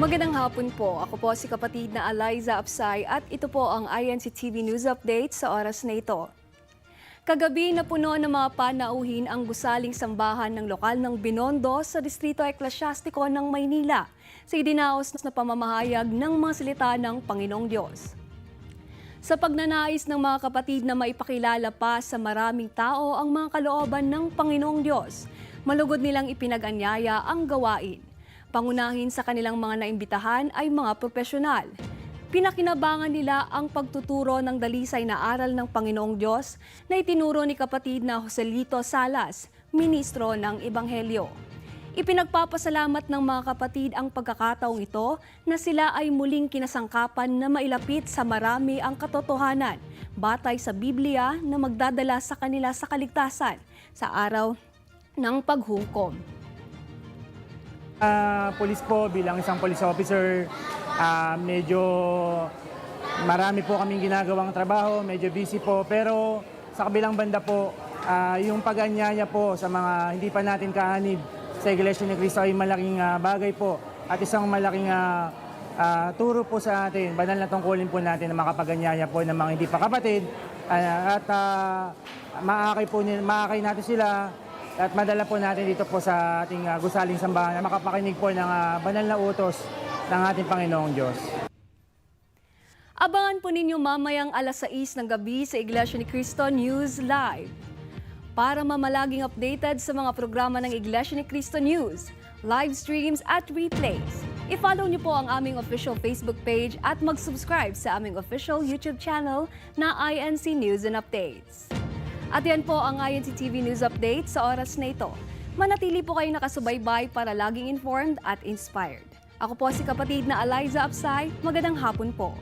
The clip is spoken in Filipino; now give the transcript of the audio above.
Magandang hapon po. Ako po si kapatid na Eliza Apsay at ito po ang INC TV News Update sa oras na ito. Kagabi na puno ng mga panauhin ang gusaling sambahan ng lokal ng Binondo sa Distrito Eklesyastiko ng Maynila sa idinaos na pamamahayag ng mga salita ng Panginoong Diyos. Sa pagnanais ng mga kapatid na maipakilala pa sa maraming tao ang mga kalooban ng Panginoong Diyos, malugod nilang ipinag-anyaya ang gawain. Pangunahin sa kanilang mga naimbitahan ay mga profesional. Pinakinabangan nila ang pagtuturo ng dalisay na aral ng Panginoong Diyos na itinuro ni kapatid na Joselito Salas, ministro ng Ebanghelyo. Ipinagpapasalamat ng mga kapatid ang pagkakataong ito na sila ay muling kinasangkapan na mailapit sa marami ang katotohanan batay sa Biblia na magdadala sa kanila sa kaligtasan sa araw ng paghukom. Ah, police po bilang isang police officer, ah, medyo marami po kaming ginagawang trabaho, medyo busy po. Pero sa kabilang banda po, ah, yung pag-anyaya po sa mga hindi pa natin kahanib sa Iglesia ni Cristo ay malaking ah, bagay po. At isang malaking ah, ah, turo po sa atin, banal na tungkulin po natin na makapag-anyaya po ng mga hindi pa kapatid. Ah, at uh, maakay, po, maakay natin sila at madala po natin dito po sa ating ah, gusaling sambahan na makapakinig po ng ah, banal na utos ng ating Panginoong Diyos. Abangan po ninyo mamayang alas 6 ng gabi sa Iglesia ni Cristo News Live. Para mamalaging updated sa mga programa ng Iglesia ni Cristo News, live streams at replays, i-follow niyo po ang aming official Facebook page at mag-subscribe sa aming official YouTube channel na INC News and Updates. At yan po ang INC TV News Update sa oras na ito. Manatili po kayo nakasubaybay para laging informed at inspired. Ako po si kapatid na Eliza Apsay. Magandang hapon po.